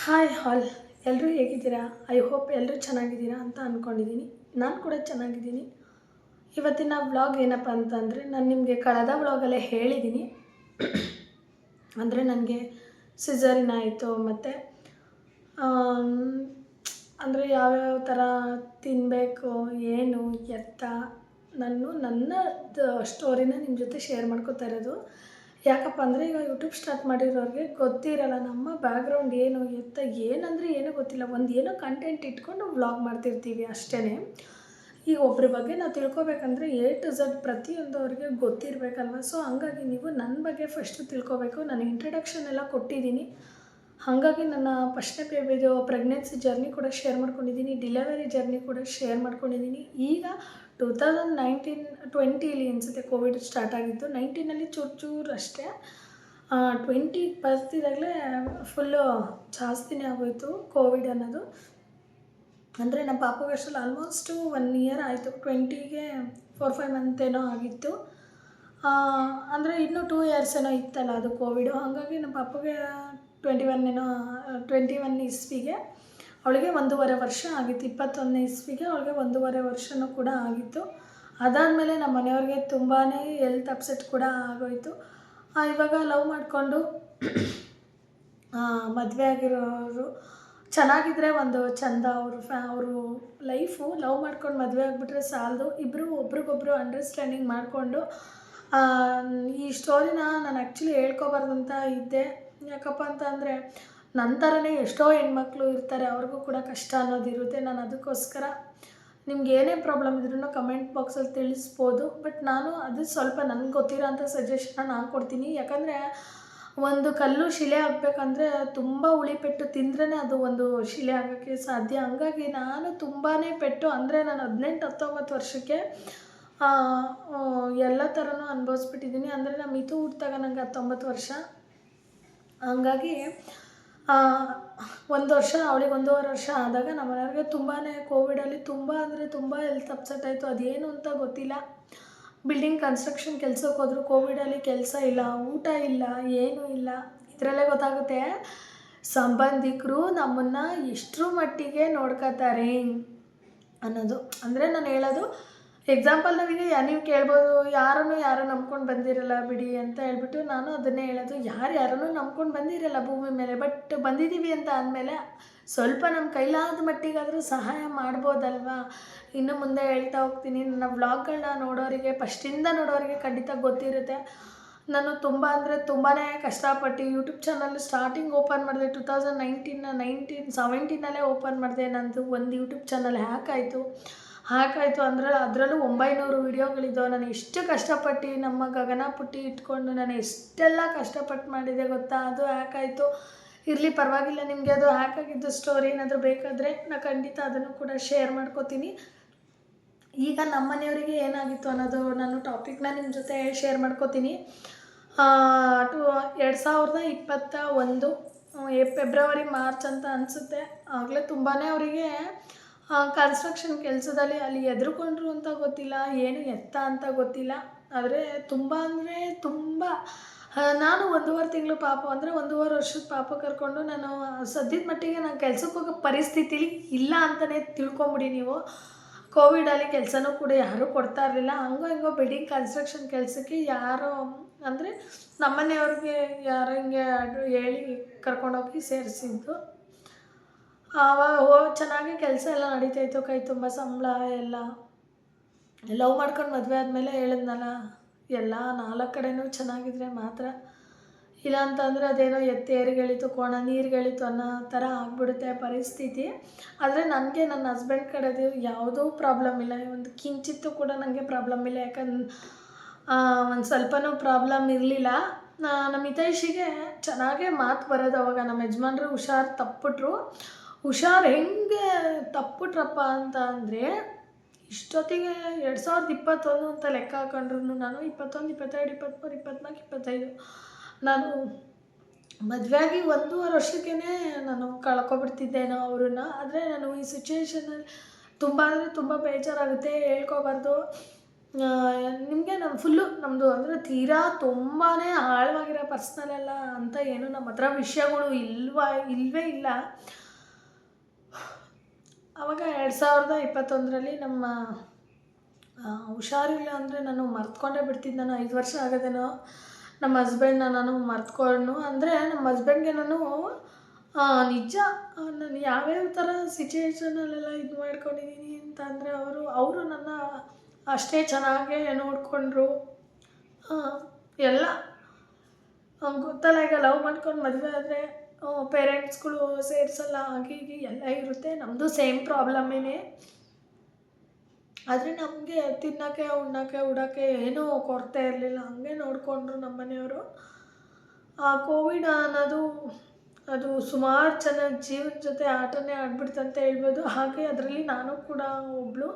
Hi ಹಾಲ್. ಎಲ್ಲರೂ ಹೇಗಿದ್ದೀರಾ? I hope ಎಲ್ಲರೂ ಚೆನ್ನಾಗಿದ್ದೀರಾ ಅಂತ ಅಂದ್ಕೊಂಡಿದ್ದೀನಿ ನಾನು ಕೂಡ ಚೆನ್ನಾಗಿದ್ದೀನಿ. ಇವತ್ತಿನ ವ್ಲಾಗ್ ಏನಪ್ಪ ಅಂತಂದರೆ ನಾನು ನಿಮಗೆ ಕಳೆದ ವ್ಲಾಗಲ್ಲೇ ಹೇಳಿದ್ದೀನಿ. ಅಂದರೆ ನನಗೆ ಸಿಸರಿನ್ ಆಯಿತು, ಮತ್ತು ಅಂದರೆ ಯಾವ್ಯಾವ ಥರ ತಿನ್ನಬೇಕು ಏನು, ಎತ್ತ, ನಾನು ನನ್ನ ಸ್ಟೋರಿನ ನಿಮ್ಮ ಜೊತೆ ಶೇರ್ ಮಾಡ್ಕೋತಾ ಇರೋದು. ಯಾಕಪ್ಪ ಅಂದರೆ ಈಗ ಯೂಟ್ಯೂಬ್ ಸ್ಟಾರ್ಟ್ ಮಾಡಿರೋರಿಗೆ ಗೊತ್ತಿರಲ್ಲ ನಮ್ಮ ಬ್ಯಾಕ್ಗ್ರೌಂಡ್ ಏನು, ಎತ್ತ ಏನಂದರೆ ಏನೂ ಗೊತ್ತಿಲ್ಲ. ಒಂದು ಏನೋ ಕಂಟೆಂಟ್ ಇಟ್ಕೊಂಡು ವ್ಲಾಗ್ ಮಾಡ್ತಿರ್ತೀವಿ ಅಷ್ಟೇ ಈಗ ಒಬ್ಬರ ಬಗ್ಗೆ ನಾವು ತಿಳ್ಕೊಬೇಕಂದ್ರೆ ಎ ಟು ಝಡ್ ಪ್ರತಿಯೊಂದು ಅವ್ರಿಗೆ ಗೊತ್ತಿರಬೇಕಲ್ವ? ಸೊ ಹಂಗಾಗಿ ನೀವು ನನ್ನ ಬಗ್ಗೆ ಫಸ್ಟು ತಿಳ್ಕೊಬೇಕು. ನಾನು ಇಂಟ್ರಡಕ್ಷನ್ ಎಲ್ಲ ಕೊಟ್ಟಿದ್ದೀನಿ. ಹಾಗಾಗಿ ನನ್ನ ಫಸ್ಟ್ನೇ ಬೇಬಿದು ಪ್ರೆಗ್ನೆನ್ಸಿ ಜರ್ನಿ ಕೂಡ ಶೇರ್ ಮಾಡ್ಕೊಂಡಿದ್ದೀನಿ. ಡಿಲೆವರಿ ಜರ್ನಿ ಕೂಡ ಶೇರ್ ಮಾಡ್ಕೊಂಡಿದ್ದೀನಿ. ಈಗ ಟೂ ತೌಸಂಡ್ ನೈನ್ಟೀನ್ ಟ್ವೆಂಟೀಲಿ ಅನಿಸುತ್ತೆ ಕೋವಿಡ್ ಸ್ಟಾರ್ಟ್ ಆಗಿತ್ತು ನೈನ್ಟೀನಲ್ಲಿ ಚೂರು ಚೂರು ಅಷ್ಟೇ. ಟ್ವೆಂಟಿ ಬರ್ತಿದ್ದಾಗಲೇ ಫುಲ್ಲು ಜಾಸ್ತಿನೇ ಆಗೋಯಿತು ಕೋವಿಡ್ ಅನ್ನೋದು. ಅಂದರೆ ನಮ್ಮ ಪಾಪಗೆ ಅಷ್ಟರಲ್ಲಿ ಆಲ್ಮೋಸ್ಟು ಒನ್ ಇಯರ್ ಆಯಿತು. ಟ್ವೆಂಟಿಗೆ ಫೋರ್ ಫೈವ್ ಮಂತ್ ಏನೋ ಆಗಿತ್ತು. ಅಂದರೆ ಇನ್ನೂ ಟೂ ಇಯರ್ಸ್ ಏನೋ ಇತ್ತಲ್ಲ ಅದು ಕೋವಿಡು ಹಾಗಾಗಿ ನಮ್ಮ ಪಾಪಗೆ ಟ್ವೆಂಟಿ ಒನ್ ಏನೋ ಟ್ವೆಂಟಿ ಒನ್ ಇಸ್ವಿಗೆ ಅವಳಿಗೆ ಒಂದೂವರೆ ವರ್ಷ ಆಗಿತ್ತು, ಇಪ್ಪತ್ತೊಂದನೇ ಇಸ್ವಿಗೆ ಅವಳಿಗೆ ಒಂದೂವರೆ ವರ್ಷವೂ ಕೂಡ ಆಗಿತ್ತು. ಅದಾದಮೇಲೆ ನಮ್ಮ ಮನೆಯವ್ರಿಗೆ ತುಂಬಾ ಎಲ್ತ್ ಅಪ್ಸೆಟ್ ಕೂಡ ಆಗೋಯಿತು. ಇವಾಗ ಲವ್ ಮಾಡಿಕೊಂಡು ಮದುವೆ ಆಗಿರೋರು ಚೆನ್ನಾಗಿದ್ದರೆ ಒಂದು ಚಂದ ಅವರು ಫ್ಯಾ ಅವರು ಲೈಫು ಲವ್ ಮಾಡ್ಕೊಂಡು ಮದುವೆ ಆಗಿಬಿಟ್ರೆ ಸಾಲದು. ಇಬ್ಬರು ಒಬ್ರಿಗೊಬ್ರು ಅಂಡರ್ಸ್ಟ್ಯಾಂಡಿಂಗ್ ಮಾಡಿಕೊಂಡು ಈ ಸ್ಟೋರಿನ ನಾನು ಆ್ಯಕ್ಚುಲಿ ಹೇಳ್ಕೊಬಾರ್ದು ಅಂತ ಇದ್ದೆ. ಯಾಕಪ್ಪ ಅಂತ ಅಂದರೆ ನನ್ನ ಥರನೇ ಎಷ್ಟೋ ಹೆಣ್ಮಕ್ಳು ಇರ್ತಾರೆ, ಅವ್ರಿಗೂ ಕೂಡ ಕಷ್ಟ ಅನ್ನೋದಿರುತ್ತೆ ನಾನು ಅದಕ್ಕೋಸ್ಕರ ನಿಮ್ಗೆ ಏನೇ ಪ್ರಾಬ್ಲಮ್ ಇದ್ರೂ ಕಮೆಂಟ್ ಬಾಕ್ಸಲ್ಲಿ ತಿಳಿಸ್ಬೋದು. ಬಟ್ ನಾನು ಅದು ಸ್ವಲ್ಪ ನನಗೆ ಗೊತ್ತಿರೋ ಅಂಥ ಸಜೆಷನ್ನ ನಾನು ಕೊಡ್ತೀನಿ. ಯಾಕಂದರೆ ಒಂದು ಕಲ್ಲು ಶಿಲೆ ಆಗಬೇಕಂದ್ರೆ ತುಂಬ ಉಳಿ ಪೆಟ್ಟು ತಿಂದ್ರೇ ಅದು ಒಂದು ಶಿಲೆ ಆಗೋಕ್ಕೆ ಸಾಧ್ಯ. ಹಂಗಾಗಿ ನಾನು ತುಂಬಾ ಪೆಟ್ಟು, ಅಂದರೆ ನಾನು ಹದಿನೆಂಟು, ಹತ್ತೊಂಬತ್ತು ವರ್ಷಕ್ಕೆ ಎಲ್ಲ ಥರನೂ ಅನುಭವಿಸ್ಬಿಟ್ಟಿದ್ದೀನಿ. ಅಂದರೆ ನಮ್ಮ ಮಿತು ಹುಟ್ಟಿದಾಗ ನನಗೆ ಹತ್ತೊಂಬತ್ತು ವರ್ಷ. ಹಂಗಾಗಿ ಒಂದು ವರ್ಷ, ಅವಳಿಗೆ ಒಂದೂವರೆ ವರ್ಷ ಆದಾಗ ನಮ್ಮ ಮನೆಯವ್ರಿಗೆ ತುಂಬಾ ಕೋವಿಡಲ್ಲಿ ತುಂಬ ಅಂದರೆ ತುಂಬ ಹೆಲ್ತ್ ಅಪ್ಸೆಟ್ ಆಯಿತು. ಅದೇನು ಅಂತ ಗೊತ್ತಿಲ್ಲ. ಬಿಲ್ಡಿಂಗ್ ಕನ್ಸ್ಟ್ರಕ್ಷನ್ ಕೆಲ್ಸಕ್ಕೆ ಹೋದರು ಕೋವಿಡಲ್ಲಿ ಕೆಲಸ ಇಲ್ಲ, ಊಟ ಇಲ್ಲ, ಏನೂ ಇಲ್ಲ. ಇದರಲ್ಲೇ ಗೊತ್ತಾಗುತ್ತೆ, ಸಂಬಂಧಿಕರು ನಮ್ಮನ್ನು ಎಷ್ಟರ ಮಟ್ಟಿಗೆ ನೋಡ್ಕೋತಾರೆ ಅನ್ನೋದು. ಅಂದರೆ ನಾನು ಹೇಳೋದು ಎಕ್ಸಾಂಪಲ್ ನನಗೆ ನೀವು ಕೇಳ್ಬೋದು, ಯಾರನ್ನು ಯಾರು ನಂಬ್ಕೊಂಡು ಬಂದಿರಲ್ಲ ಬಿಡಿ ಅಂತ ಹೇಳ್ಬಿಟ್ಟು ನಾನು ಅದನ್ನೇ ಹೇಳೋದು. ಯಾರು ಯಾರನ್ನು ನಂಬ್ಕೊಂಡು ಬಂದಿರಲ್ಲ ಭೂಮಿ ಮೇಲೆ ಬಟ್ ಬಂದಿದ್ದೀವಿ ಅಂತ ಅಂದಮೇಲೆ ಸ್ವಲ್ಪ ನಮ್ಮ ಕೈಲಾದ ಮಟ್ಟಿಗಾದರೂ ಸಹಾಯ ಮಾಡ್ಬೋದಲ್ವಾ? ಇನ್ನು ಮುಂದೆ ಹೇಳ್ತಾ ಹೋಗ್ತೀನಿ, ನನ್ನ ವ್ಲಾಗ್ಗಳನ್ನ ನೋಡೋರಿಗೆ ಫಸ್ಟಿಂದ ನೋಡೋರಿಗೆ ಖಂಡಿತ ಗೊತ್ತಿರುತ್ತೆ. ನಾನು ತುಂಬ ಅಂದರೆ ತುಂಬಾ ಕಷ್ಟಪಟ್ಟು ಯೂಟ್ಯೂಬ್ ಚಾನಲ್ ಸ್ಟಾರ್ಟಿಂಗ್ ಓಪನ್ ಮಾಡಿದೆ ಟು ತೌಸಂಡ್ ನೈನ್ಟೀನ್ ನೈನ್ಟೀನ್ ಸೆವೆಂಟೀನಲ್ಲೇ ಓಪನ್ ಮಾಡಿದೆ. ನಂದು ಒಂದು ಯೂಟ್ಯೂಬ್ ಚಾನಲ್ ಹ್ಯಾಕ್ ಆಯಿತು. ಹ್ಯಾಕ್ ಆಯಿತು ಅಂದರೆ ಅದರಲ್ಲೂ ಒಂಬೈನೂರು ವೀಡಿಯೋಗಳಿದ್ದಾವೆ ನಾನು ಎಷ್ಟು ಕಷ್ಟಪಟ್ಟು ನಮ್ಮ ಗಗನ ಪುಟ್ಟಿ ಇಟ್ಕೊಂಡು ನಾನು ಎಷ್ಟೆಲ್ಲ ಕಷ್ಟಪಟ್ಟು ಮಾಡಿದೆ ಗೊತ್ತಾ? ಅದು ಹ್ಯಾಕ್ ಆಯಿತು ಇರಲಿ, ಪರವಾಗಿಲ್ಲ ನಿಮಗೆ ಅದು ಹ್ಯಾಕ್ ಆಗಿದ್ದು ಸ್ಟೋರಿ ಏನಾದರೂ ಬೇಕಾದರೆ ನಾನು ಖಂಡಿತ ಅದನ್ನು ಕೂಡ ಶೇರ್ ಮಾಡ್ಕೋತೀನಿ. ಈಗ ನಮ್ಮ ಮನೆಯವರಿಗೆ ಏನಾಗಿತ್ತು ಅನ್ನೋದು ನಾನು ಟಾಪಿಕ್ನ ನಿಮ್ಮ ಜೊತೆ ಶೇರ್ ಮಾಡ್ಕೋತೀನಿ. ಟು ಎರಡು ಸಾವಿರದ ಇಪ್ಪತ್ತ ಒಂದು ಫೆಬ್ರವರಿ, ಮಾರ್ಚ್ ಅಂತ ಅನಿಸುತ್ತೆ. ಆಗಲೇ ತುಂಬಾ ಅವರಿಗೆ ಕನ್ಸ್ಟ್ರಕ್ಷನ್ ಕೆಲಸದಲ್ಲಿ ಅಲ್ಲಿ ಎದುರುಕೊಂಡ್ರು ಅಂತ ಗೊತ್ತಿಲ್ಲ, ಏನು ಎತ್ತ ಅಂತ ಗೊತ್ತಿಲ್ಲ. ಆದರೆ ತುಂಬ ಅಂದರೆ ತುಂಬ ನಾನು ಒಂದೂವರೆ ತಿಂಗಳು ಪಾಪ, ಅಂದರೆ ಒಂದೂವರೆ ವರ್ಷದ ಪಾಪ ಕರ್ಕೊಂಡು ನಾನು ಸದ್ಯದ ಮಟ್ಟಿಗೆ ನಾನು ಕೆಲ್ಸಕ್ಕೆ ಹೋಗೋ ಪರಿಸ್ಥಿತಿಲಿ ಇಲ್ಲ ಅಂತಲೇ ತಿಳ್ಕೊಂಬಿಡಿ ನೀವು. ಕೋವಿಡಲ್ಲಿ ಕೆಲಸನೂ ಕೂಡ ಯಾರೂ ಕೊಡ್ತಾ ಇರಲಿಲ್ಲ. ಹಂಗೋ ಹಿಂಗೋ ಬಿಲ್ಡಿಂಗ್ ಕನ್ಸ್ಟ್ರಕ್ಷನ್ ಕೆಲಸಕ್ಕೆ ಯಾರೋ, ಅಂದರೆ ನಮ್ಮನೆಯವ್ರಿಗೆ ಯಾರೋ ಹಿಂಗೆ ಹೇಳಿ ಕರ್ಕೊಂಡೋಗಿ ಸೇರಿಸಿದ್ದು. ಆವಾಗ ಚೆನ್ನಾಗಿ ಕೆಲಸ ಎಲ್ಲ ನಡೀತಾಯಿತ್ತು ಕೈ ತುಂಬ ಸಂಬಳ ಎಲ್ಲ. ಲವ್ ಮಾಡ್ಕೊಂಡು ಮದುವೆ ಆದಮೇಲೆ ಹೇಳಿದ್ನಲ್ಲ, ಎಲ್ಲ ನಾಲ್ಕು ಕಡೆನೂ ಚೆನ್ನಾಗಿದ್ರೆ ಮಾತ್ರ. ಇಲ್ಲ ಅಂತಂದರೆ ಅದೇನೋ ಎತ್ತೇರಿಗಳಿತು ಕೋಣ ನೀರುಗಳಿತು ಅನ್ನೋ ಥರ ಆಗಿಬಿಡುತ್ತೆ ಪರಿಸ್ಥಿತಿ. ಆದರೆ ನನಗೆ ನನ್ನ ಹಸ್ಬೆಂಡ್ ಕಡೆದು ಯಾವುದೂ ಪ್ರಾಬ್ಲಮ್ ಇಲ್ಲ. ಒಂದು ಕಿಂಚಿತ್ತೂ ಕೂಡ ನನಗೆ ಪ್ರಾಬ್ಲಮ್ ಇಲ್ಲ. ಯಾಕಂದ್ರೆ ಒಂದು ಸ್ವಲ್ಪನೂ ಪ್ರಾಬ್ಲಮ್ ಇರಲಿಲ್ಲ. ನಮ್ಮ ಹಿತೈಷಿಗೆ ಚೆನ್ನಾಗೇ ಮಾತು ಬರೋದು ಅವಾಗ. ನಮ್ಮ ಯಜಮಾನ್ರು ಹುಷಾರು ತಪ್ಪಿಟ್ರು. ಹುಷಾರು ಹೆಂಗೆ ತಪ್ಪಿಟ್ರಪ್ಪ ಅಂತ ಅಂದರೆ ಇಷ್ಟೊತ್ತಿಗೆ ಎರಡು ಸಾವಿರದ ಇಪ್ಪತ್ತೊಂದು ಅಂತ ಲೆಕ್ಕ ಹಾಕೊಂಡ್ರು ನಾನು ಇಪ್ಪತ್ತೊಂದು, ಇಪ್ಪತ್ತೆರಡು ಇಪ್ಪತ್ತ್ಮೂರು ಇಪ್ಪತ್ತ್ನಾಲ್ಕು ಇಪ್ಪತ್ತೈದು. ನಾನು ಮದುವೆಯಾಗಿ ಒಂದೂವರೆ ವರ್ಷಕ್ಕೇ ನಾನು ಕಳ್ಕೊಬಿಡ್ತಿದ್ದೇನೋ ಅವ್ರನ್ನ. ಆದರೆ ನಾನು ಈ ಸಿಚುವೇಶನಲ್ಲಿ ತುಂಬ ಅಂದರೆ ತುಂಬ ಬೇಜಾರಾಗುತ್ತೆ, ಹೇಳ್ಕೊಬಾರ್ದು. ನಿಮಗೆ ನಮ್ಮ ಫುಲ್ಲು ನಮ್ಮದು ಅಂದರೆ ತೀರಾ ತುಂಬಾ ಆಳವಾಗಿರೋ ಪರ್ಸ್ನಲ್ ಎಲ್ಲ ಅಂತ ಏನು ನಮ್ಮ ಹತ್ರ ವಿಷಯಗಳು ಇಲ್ವ ಇಲ್ಲವೇ ಇಲ್ಲ. ಆವಾಗ ಎರಡು ಸಾವಿರದ ಇಪ್ಪತ್ತೊಂದರಲ್ಲಿ ನಮ್ಮ ಹುಷಾರಿಲ್ಲ ಅಂದರೆ ನಾನು ಮರ್ತ್ಕೊಂಡೇ ಬಿಡ್ತಿದ್ದೆ. ನಾನು ಐದು ವರ್ಷ ಆಗೋದೇನೋ ನಮ್ಮ ಹಸ್ಬೆಂಡ್ನ ನಾನು ಮರ್ತ್ಕೊಂಡು ಅಂದರೆ ನಮ್ಮ ಹಸ್ಬೆಂಡ್ಗೆ ನಾನು ನಿಜ ನಾನು ಯಾವ್ಯಾವ ಥರ ಸಿಚುವೇಶನಲ್ಲೆಲ್ಲ ಇದು ಮಾಡ್ಕೊಂಡಿದ್ದೀನಿ ಅಂತ ಅಂದರೆ ಅವರು ಅವರು ನನ್ನ ಅಷ್ಟೇ ಚೆನ್ನಾಗೇ ನೋಡಿಕೊಂಡ್ರು. ಎಲ್ಲ. ಗೊತ್ತಲ್ಲ, ಈಗ ಲವ್ ಮಾಡ್ಕೊಂಡು ಮದುವೆ ಆದರೆ ಪೇರೆಂಟ್ಸ್ಗಳು ಸೇರಿಸಲ್ಲ, ಹಾಗೆ ಹೀಗೆ ಎಲ್ಲ ಇರುತ್ತೆ. ನಮ್ಮದು ಸೇಮ್ ಪ್ರಾಬ್ಲಮ್ಮೇನೆ ಆದರೆ ನಮಗೆ ತಿನ್ನೋಕ್ಕೆ, ಉಣ್ಣೋಕ್ಕೆ, ಉಡೋಕ್ಕೆ ಏನೂ ಕೊರತೆ ಇರಲಿಲ್ಲ. ಹಂಗೆ ನೋಡಿಕೊಂಡ್ರು ನಮ್ಮ ಮನೆಯವರು. ಆ ಕೋವಿಡ್ ಅನ್ನೋದು, ಅದು ಸುಮಾರು ಜನ ಜೀವನ ಜೊತೆ ಆಟನೇ ಆಡ್ಬಿಡ್ತಂತ ಹೇಳ್ಬೋದು. ಹಾಗೆ ಅದರಲ್ಲಿ ನಾನು ಕೂಡ ಒಬ್ಬಳು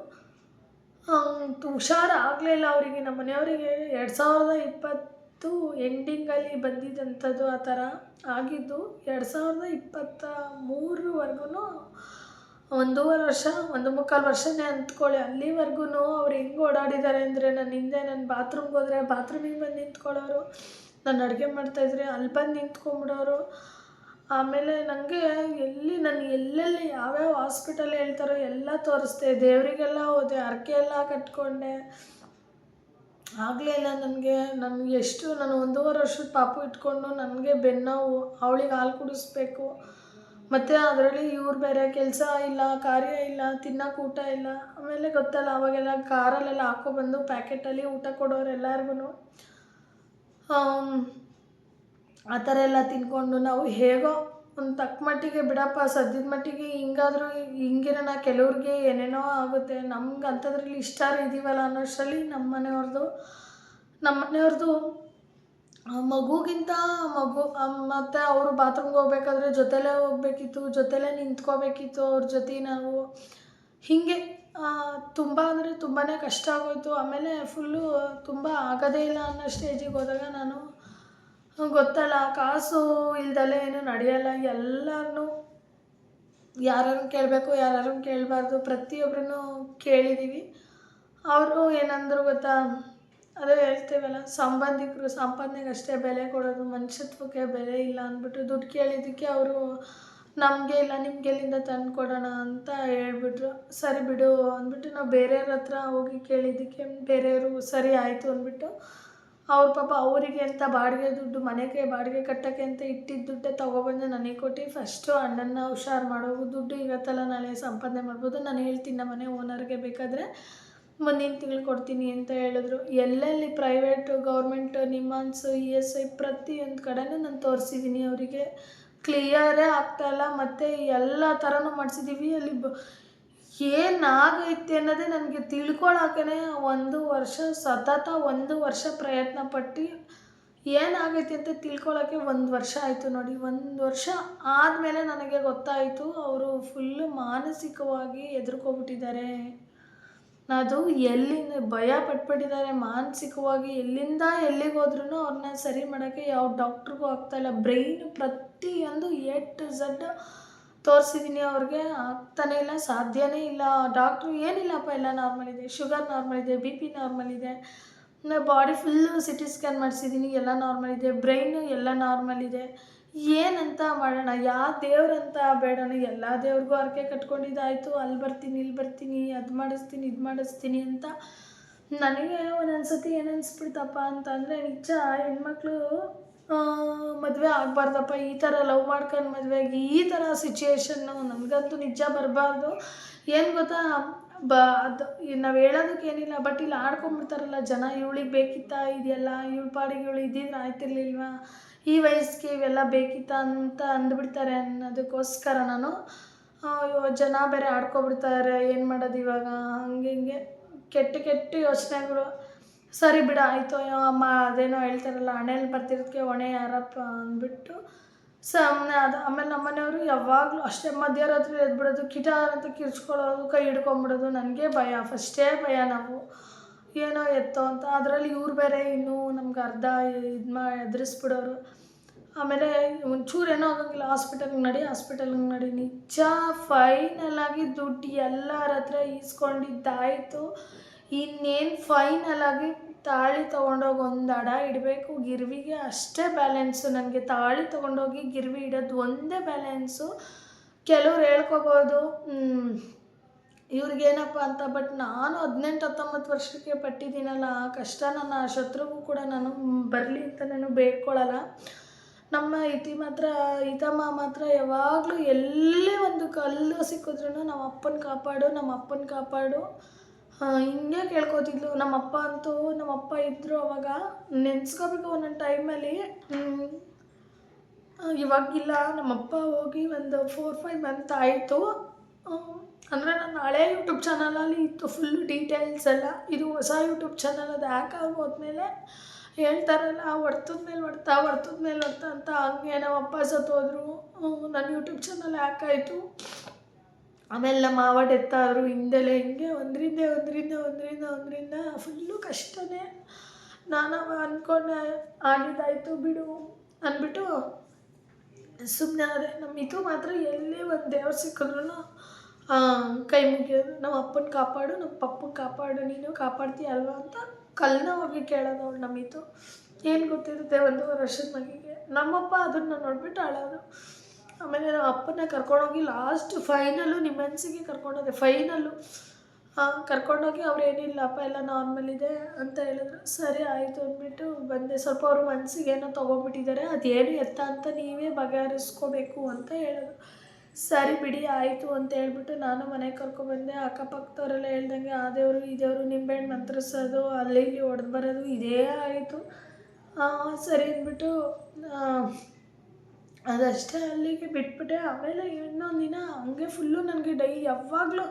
ಹುಷಾರು ಆಗಲಿಲ್ಲ ಅವರಿಗೆ. ನಮ್ಮ ಮನೆಯವರಿಗೆ ಎರಡು ಸಾವಿರದ ಇಪ್ಪತ್ತು ಎಂಡಿಂಗಲ್ಲಿ ಬಂದಿದ್ದಂಥದ್ದು ಆ ಥರ ಆಗಿದ್ದು ಎರಡು ಸಾವಿರದ ಇಪ್ಪತ್ತ ಮೂರವರೆಗೂ ಒಂದೂವರೆ ವರ್ಷ, ಒಂದು ಮುಕ್ಕಾಲು ವರ್ಷನೇ ಅಂದ್ಕೊಳ್ಳಿ ಅಲ್ಲಿವರೆಗೂ ಅವ್ರು ಹೆಂಗೆ ಓಡಾಡಿದ್ದಾರೆ ಅಂದರೆ ನನ್ನ ಹಿಂದೆ ನಾನು ಬಾತ್ರೂಮ್ಗೆ ಹೋದರೆ ಬಾತ್ರೂಮಿಗೆ ಬಂದು ನಿಂತ್ಕೊಳ್ಳೋರು, ನಾನು ಅಡುಗೆ ಮಾಡ್ತಾಯಿದ್ರೆ ಅಲ್ಲಿ ಬಂದು ನಿಂತ್ಕೊಂಬಿಡೋರು. ಆಮೇಲೆ ನನಗೆ ಎಲ್ಲಿ ನಾನು ಎಲ್ಲೆಲ್ಲಿ ಯಾವ್ಯಾವ ಹಾಸ್ಪಿಟಲ್ ಹೇಳ್ತಾರೋ ಎಲ್ಲ ತೋರಿಸ್ದೆ. ದೇವರಿಗೆಲ್ಲ ಹೋದೆ ಹರಕೆ ಎಲ್ಲ ಕಟ್ಕೊಂಡೆ. ಆಗಲೇ ಇಲ್ಲ ನನಗೆ. ನನಗೆ ಎಷ್ಟು, ನಾನು ಒಂದೂವರೆ ವರ್ಷದ ಪಾಪು ಇಟ್ಕೊಂಡು ನನಗೆ ಬೆನ್ನೋವು, ಅವಳಿಗೆ ಹಾಲು ಕುಡಿಸ್ಬೇಕು. ಮತ್ತು ಅದರಲ್ಲಿ ಇವ್ರು ಬೇರೆ ಕೆಲಸ ಇಲ್ಲ, ಕಾರ್ಯ ಇಲ್ಲ, ತಿನ್ನೋಕೆ ಊಟ ಇಲ್ಲ. ಆಮೇಲೆ ಗೊತ್ತಲ್ಲ, ಅವಾಗೆಲ್ಲ ಕಾರಲ್ಲೆಲ್ಲ ಹಾಕೊಬಂದು ಪ್ಯಾಕೆಟಲ್ಲಿ ಊಟ ಕೊಡೋರು ಆ ಥರ ಎಲ್ಲ ತಿನ್ಕೊಂಡು ನಾವು ಹೇಗೋ ಒಂದು ತಕ್ಕ ಮಟ್ಟಿಗೆ ಬಿಡಪ್ಪ, ಸದ್ಯದ ಮಟ್ಟಿಗೆ ಹಿಂಗಾದರೂ ಹಿಂಗಿರೋಣ ಕೆಲವ್ರಿಗೆ ಏನೇನೋ ಆಗುತ್ತೆ. ನಮ್ಗೆ ಅಂಥದ್ರಲ್ಲಿ ಇಷ್ಟ ಇದೀವಲ್ಲ ಅನ್ನೋಷ್ಟರಲ್ಲಿ ನಮ್ಮ ಮನೆಯವ್ರದ್ದು ನಮ್ಮ ಮನೆಯವ್ರದ್ದು ಮಗುಗಿಂತ ಮಗು ಮತ್ತು ಅವರು ಬಾತ್ರೂಮ್ಗೆ ಹೋಗ್ಬೇಕಾದ್ರೆ ಜೊತೆಲೇ ಹೋಗ್ಬೇಕಿತ್ತು, ಜೊತೆಲೇ ನಿಂತ್ಕೋಬೇಕಿತ್ತು ಅವ್ರ ಜೊತೆ ನಾವು. ಹೀಗೆ ತುಂಬ ಅಂದರೆ ತುಂಬಾ ಕಷ್ಟ ಆಗೋಯ್ತು. ಆಮೇಲೆ ಫುಲ್ಲು ತುಂಬ ಆಗೋದೇ ಇಲ್ಲ ಅನ್ನೋ ಸ್ಟೇಜಿಗೆ ಹೋದಾಗ ನಾನು ಗೊತ್ತಲ್ಲ, ಕಾಸು ಇಲ್ದಲೆ ಏನು ನಡೆಯಲ್ಲ ಎಲ್ಲರನ್ನೂ ಯಾರನ್ನು ಕೇಳಬೇಕು, ಯಾರನ್ನು ಕೇಳಬಾರ್ದು ಪ್ರತಿಯೊಬ್ಬರನ್ನು ಕೇಳಿದ್ದೀವಿ ಅವರು ಏನಂದ್ರು ಗೊತ್ತಾ, ಅದೇ ಹೇಳ್ತೇವಲ್ಲ, ಸಂಬಂಧಿಕರು ಸಂಪಾದನೆಗೆ ಅಷ್ಟೇ ಬೆಲೆ ಕೊಡೋದು, ಮನುಷ್ಯತ್ವಕ್ಕೆ ಬೆಲೆ ಇಲ್ಲ ಅಂದ್ಬಿಟ್ಟು ದುಡ್ಡು ಕೇಳಿದ್ದಕ್ಕೆ ಅವರು ನಮಗೆ ಇಲ್ಲ ನಿಮ್ಗೆ ಎಲ್ಲಿಂದ ತಂದು ಕೊಡೋಣ ಅಂತ ಹೇಳ್ಬಿಟ್ರು. ಸರಿ ಬಿಡು ಅಂದ್ಬಿಟ್ಟು ನಾವು ಬೇರೆಯವ್ರ ಹತ್ರ ಹೋಗಿ ಕೇಳಿದ್ದಕ್ಕೆ ಬೇರೆಯವರು ಸರಿ ಆಯಿತು ಅಂದ್ಬಿಟ್ಟು ಅವ್ರ ಪಾಪ ಅವರಿಗೆ ಅಂತ ಬಾಡಿಗೆ ದುಡ್ಡು, ಮನೆಗೆ ಬಾಡಿಗೆ ಕಟ್ಟೋಕ್ಕೆ ಅಂತ ಇಟ್ಟಿದ್ದ ದುಡ್ಡೇ ತೊಗೊಬಂದು ನನಗೆ ಕೊಟ್ಟು ಫಸ್ಟು ಅಣ್ಣನ ಹುಷಾರು ಮಾಡೋ ದುಡ್ಡು ಇವತ್ತಲ್ಲ ನಾಳೆ ಸಂಪಾದನೆ ಮಾಡ್ಬೋದು. ನಾನು ಹೇಳ್ತೀನಿ ನಮ್ಮ ಮನೆ ಓನರ್ಗೆ ಬೇಕಾದರೆ ಮುಂದಿನ ತಿಂಗಳು ಕೊಡ್ತೀನಿ ಅಂತ ಹೇಳಿದ್ರು. ಎಲ್ಲೆಲ್ಲಿ private government NIMHANS E S I ಪ್ರತಿಯೊಂದು ಕಡೆನೂ ನಾನು ತೋರಿಸಿದ್ದೀನಿ ಅವರಿಗೆ. ಕ್ಲಿಯರೇ ಆಗ್ತಾಯಿಲ್ಲ ಮತ್ತು ಎಲ್ಲ ಥರನೂ ಮಾಡಿಸಿದ್ದೀವಿ ಅಲ್ಲಿ ಬ ಏನಾಗೈತೆ ಅನ್ನೋದೇ ನನಗೆ ತಿಳ್ಕೊಳಕೇ ಒಂದು ವರ್ಷ, ಸತತ ಒಂದು ವರ್ಷ ಪ್ರಯತ್ನ ಪಟ್ಟು ಏನಾಗೈತೆ ಅಂತ ತಿಳ್ಕೊಳಕ್ಕೆ ಒಂದು ವರ್ಷ ಆಯಿತು ನೋಡಿ. ಒಂದು ವರ್ಷ ಆದಮೇಲೆ ನನಗೆ ಗೊತ್ತಾಯಿತು ಅವರು ಫುಲ್ಲು ಮಾನಸಿಕವಾಗಿ ಎದುರ್ಕೊಬಿಟ್ಟಿದ್ದಾರೆ ಅದು ಎಲ್ಲಿಂದ ಭಯ ಪಟ್ಬಿಟ್ಟಿದ್ದಾರೆ, ಮಾನಸಿಕವಾಗಿ ಎಲ್ಲಿಂದ ಎಲ್ಲಿಗೋದ್ರೂ ಅವ್ರನ್ನ ಸರಿ ಮಾಡೋಕ್ಕೆ ಯಾವ ಡಾಕ್ಟ್ರಿಗೂ ಆಗ್ತಾಯಿಲ್ಲ ಬ್ರೈನ್ ಪ್ರತಿಯೊಂದು ಎ ಟು ಝಡ್ ತೋರಿಸಿದ್ದೀನಿ ಅವ್ರಿಗೆ, ಆಗ್ತಾನೇ ಇಲ್ಲ, ಸಾಧ್ಯನೇ ಇಲ್ಲ. ಡಾಕ್ಟ್ರು ಏನಿಲ್ಲಪ್ಪ, ಎಲ್ಲ ನಾರ್ಮಲ್ ಇದೆ. ಶುಗರ್ ನಾರ್ಮಲ್ ಇದೆ ಬಿ ಪಿ ನಾರ್ಮಲ್ ಇದೆ. Body full C T scan ಮಾಡಿಸಿದ್ದೀನಿ ಎಲ್ಲ ನಾರ್ಮಲ್ ಇದೆ. ಬ್ರೈನು ಎಲ್ಲ ನಾರ್ಮಲ್ ಇದೆ. ಏನಂತ ಮಾಡೋಣ? ಯಾವ ದೇವ್ರಂತ ಬೇಡಣ ಎಲ್ಲ ದೇವ್ರಿಗೂ ಹರಕೆ ಕಟ್ಕೊಂಡಿದ್ದಾಯಿತು. ಅಲ್ಲಿ ಬರ್ತೀನಿ, ಇಲ್ಲಿ ಬರ್ತೀನಿ, ಅದು ಮಾಡಿಸ್ತೀನಿ, ಇದು ಮಾಡಿಸ್ತೀನಿ ಅಂತ ನನಗೆ ಒಂದೊಂದು ಸತಿ ಏನು ಅನಿಸ್ಬಿಡ್ತಪ್ಪ ಅಂತಂದರೆ, ನಿಜ ಹೆಣ್ಮಕ್ಳು ಮದುವೆ ಆಗಬಾರ್ದಪ್ಪ, ಈ ಥರ ಲವ್ ಮಾಡ್ಕೊಂಡು ಮದುವೆ ಆಗಿ, ಈ ಥರ ಸಿಚುಯೇಷನ್ನು ನಮಗಂತೂ ನಿಜ ಬರಬಾರ್ದು. ಏನು ಗೊತ್ತಾ? ಬ, ಅದು ನಾವು ಹೇಳೋದಕ್ಕೇನಿಲ್ಲ ಬಟ್ ಇಲ್ಲಿ ಆಡ್ಕೊಂಬಿಡ್ತಾರಲ್ಲ ಜನ, ಇವಳಿಗೆ ಬೇಕಿತ್ತಾ, ಇದೆಯಲ್ಲ, ಇವಳ ಪಾಡಿಗೆ ಇವಳು ಇದ್ದಿದ್ರೆ ಆಯ್ತಿರ್ಲಿಲ್ವಾ? ಈ ವಯಸ್ಸಿಗೆ ಇವೆಲ್ಲ ಬೇಕಿತ್ತಾ ಅಂತ ಅಂದ್ಬಿಡ್ತಾರೆ ಅನ್ನೋದಕ್ಕೋಸ್ಕರ ನಾನು ಜನ ಬೇರೆ ಆಡ್ಕೊಬಿಡ್ತಾರೆ ಏನು ಮಾಡೋದು ಇವಾಗ? ಹಂಗೆ ಹಿಂಗೆ. ಕೆಟ್ಟ ಕೆಟ್ಟ ಯೋಚನೆಗಳು. ಸರಿ ಬಿಡ, ಆಯಿತು. ಅಮ್ಮ ಅದೇನೋ ಹೇಳ್ತಾರಲ್ಲ ಹಣೆಯಲ್ಲಿ ಬರ್ತಿರೋದಕ್ಕೆ ಹೊಣೆ ಯಾರಪ್ಪ ಅಂದ್ಬಿಟ್ಟು ಸುಮ್ಮನೆ ಅದು, ಆಮೇಲೆ ನಮ್ಮನೆಯವರು ಯಾವಾಗಲೂ ಅಷ್ಟೇ ಮಧ್ಯರಾತ್ರಿ ಎದ್ಬಿಡೋದು, ಕಿಟಾರ್ ಅಂತ ಕಿರ್ಚ್ಕೊಳ್ಳೋದು, ಕೈ ಹಿಡ್ಕೊಂಬಿಡೋದು, ನನಗೆ ಭಯ, ಫಸ್ಟೇ ಭಯ ನಾವು. ಏನೋ ಎತ್ತೋ ಅಂತ. ಅದರಲ್ಲಿ ಇವ್ರು ಬೇರೆ, ಇನ್ನೂ ನಮ್ಗೆ ಅರ್ಧ ಇದು ಮಾ ಎದುರಿಸ್ಬಿಡೋರು. ಆಮೇಲೆ ಒಂಚೂರು ಏನೋ ಆಗೋಂಗಿಲ್ಲ, ಹಾಸ್ಪಿಟಲ್ಗೆ ನಡಿ ಹಾಸ್ಪಿಟಲ್ಗೆ ನಡಿ. ನಿಜ, ಫೈನಲ್ ಆಗಿ ದುಡ್ಡು ಎಲ್ಲರ ಹತ್ರ ಈಸ್ಕೊಂಡಿದ್ದಾಯಿತು. ಇನ್ನೇನು ಫೈನಲ್ ಆಗಿ ತಾಳಿ ತೊಗೊಂಡೋಗಿ ಒಂದು ಅಡ ಇಡಬೇಕು. ಗಿರ್ವಿಗೆ ಅಷ್ಟೇ ಬ್ಯಾಲೆನ್ಸು ನನಗೆ ತಾಳಿ ತೊಗೊಂಡೋಗಿ ಗಿರ್ವಿ ಇಡೋದು ಒಂದೇ ಬ್ಯಾಲೆನ್ಸು ಕೆಲವ್ರು ಹೇಳ್ಕೊಬೋದು ಇವ್ರಿಗೇನಪ್ಪ ಅಂತ ಬಟ್ ನಾನು ಹದಿನೆಂಟು, ಹತ್ತೊಂಬತ್ತು ವರ್ಷಕ್ಕೆ ಪಟ್ಟಿದ್ದೀನಲ್ಲ, ಆ ಕಷ್ಟ ನನ್ನ ಶತ್ರುಗೂ ಕೂಡ ನಾನು ಬರಲಿ ಅಂತ ನಾನು ಬೇಡ್ಕೊಳ್ಳಲ್ಲ ನಮ್ಮ ಇತಿ ಮಾತ್ರ ಇತಮ್ಮ ಮಾತ್ರ ಯಾವಾಗಲೂ ಎಲ್ಲೇ ಒಂದು ಕಲ್ಲು ಸಿಕ್ಕಿದ್ರೂ ನಮ್ಮ ಅಪ್ಪನ ಕಾಪಾಡು, ನಮ್ಮ ಅಪ್ಪನ ಕಾಪಾಡು. ಹಿಂಗೆ ಕೇಳ್ಕೊತಿದ್ಲು. ನಮ್ಮಪ್ಪ ಅಂತೂ ನಮ್ಮಪ್ಪ ಇದ್ದರು ಅವಾಗ. ನೆನೆಸ್ಕೋಬೇಕು ಒಂದೊಂದು ಟೈಮಲ್ಲಿ ಇವಾಗಿಲ್ಲ. ನಮ್ಮಪ್ಪ ಹೋಗಿ ಒಂದು ಫೋರ್ ಫೈವ್ ಮಂತ್ ಆಯಿತು. ಅಂದರೆ ನನ್ನ ಹಳೆ ಯೂಟ್ಯೂಬ್ ಚಾನಲಲ್ಲಿ ಇತ್ತು ಫುಲ್ಲು ಡೀಟೇಲ್ಸ್ ಎಲ್ಲ. ಇದು ಹೊಸ ಯೂಟ್ಯೂಬ್ ಚಾನಲ್ ಅದು ಹ್ಯಾಕ್ ಆಗೋದ್ಮೇಲೆ ಹೇಳ್ತಾರಲ್ಲ, ಹೊಡ್ತದ ಮೇಲೆ ಹೊಡ್ತಾ, ಹೊಡ್ತದ ಮೇಲೆ ಹೊಡ್ತಾ ಅಂತ ಹಂಗೆ ನಮ್ಮಪ್ಪ ಸತ್ತೋದ್ರು. ನನ್ನ ಯೂಟ್ಯೂಬ್ ಚಾನಲ್ ಹ್ಯಾಕ್ ಆಯಿತು. ಆಮೇಲೆ ನಮ್ಮ ಮಾವ ಡೆತ್ ಆದರು ಹಿಂದೆಲೆ ಹಿಂಗೆ ಒಂದರಿಂದ ಒಂದರಿಂದ ಒಂದರಿಂದ ಒಂದರಿಂದ ಫುಲ್ಲು ಕಷ್ಟನೇ. ನಾನು ಅಂದ್ಕೊಂಡೆ ಆಗಿದ್ದಾಯಿತು ಬಿಡು, ಅಂದ್ಬಿಟ್ಟು ಸುಮ್ಮನೆ ಆದರೆ ನಮ್ಮ ಇದು ಮಾತ್ರ ಎಲ್ಲೇ ಒಂದು ದೇವ್ರು ಸಿಕ್ಕಿದ್ರು ಕೈ ಮುಗಿಯೋದು, ನಮ್ಮ ಅಪ್ಪನ ಕಾಪಾಡು, ನಮ್ಮ ಪಪ್ಪನ ಕಾಪಾಡು, ನೀನು ಕಾಪಾಡ್ತೀಯ ಅಲ್ವಾ? ಅಂತ ಕಲ್ಲನ್ನ ಹೋಗಿ ಕೇಳೋದು ಅವ್ಳು ನಮ್ಮಿತು ಏನು ಗೊತ್ತಿರುತ್ತೆ ಒಂದು ವರ್ಷದ ಮಗಿಗೆ. ನಮ್ಮಪ್ಪ ಅದನ್ನು ನೋಡ್ಬಿಟ್ಟು ಅಳೋದು. ಆಮೇಲೆ ನಮ್ಮ ಅಪ್ಪನ ಕರ್ಕೊಂಡೋಗಿ ಲಾಸ್ಟ್ ಫೈನಲ್ಲು ನಿಮ್ಮ ಮನಸ್ಸಿಗೆ ಕರ್ಕೊಂಡೋದೆ ಫೈನಲ್ಲು ಕರ್ಕೊಂಡೋಗಿ ಅವ್ರು ಏನಿಲ್ಲಪ್ಪ ಎಲ್ಲ ನಾರ್ಮಲ್ ಇದೆ ಅಂತ ಹೇಳಿದ್ರು. ಸರಿ ಆಯಿತು ಅಂದ್ಬಿಟ್ಟು ಬಂದೆ. ಸ್ವಲ್ಪ ಅವ್ರ ಮನಸ್ಸಿಗೆ ಏನೋ ತೊಗೊಂಡ್ಬಿಟ್ಟಿದ್ದಾರೆ, ಅದೇನು ಎತ್ತ ಅಂತ ನೀವೇ ಬಗೆಹರಿಸ್ಕೋಬೇಕು ಅಂತ ಹೇಳಿದ್ರು. ಸರಿ ಬಿಡಿ, ಆಯಿತು ಅಂತ ಹೇಳ್ಬಿಟ್ಟು ನಾನು ಮನೆಗೆ ಕರ್ಕೊಬಂದೆ ಅಕ್ಕಪಕ್ಕದವರೆಲ್ಲ ಹೇಳ್ದಂಗೆ, ಆ ದೇವರು, ಈ ದೇವರು ನಿಂಬೆಹಣ್ಣು ಮಂತ್ರಿಸೋದು ಅಲ್ಲಿ ಇಲ್ಲಿ ಹೊಡೆದು ಬರೋದು, ಇದೇ ಆಯಿತು. ಸರಿ ಅಂದ್ಬಿಟ್ಟು ಅದಷ್ಟೇ ಅಲ್ಲಿಗೆ ಬಿಟ್ಬಿಟ್ಟೆ. ಆಮೇಲೆ ಇನ್ನೊಂದು ದಿನ ಹಂಗೆ ಫುಲ್ಲು ನನಗೆ ಡೈ ಯಾವಾಗಲೂ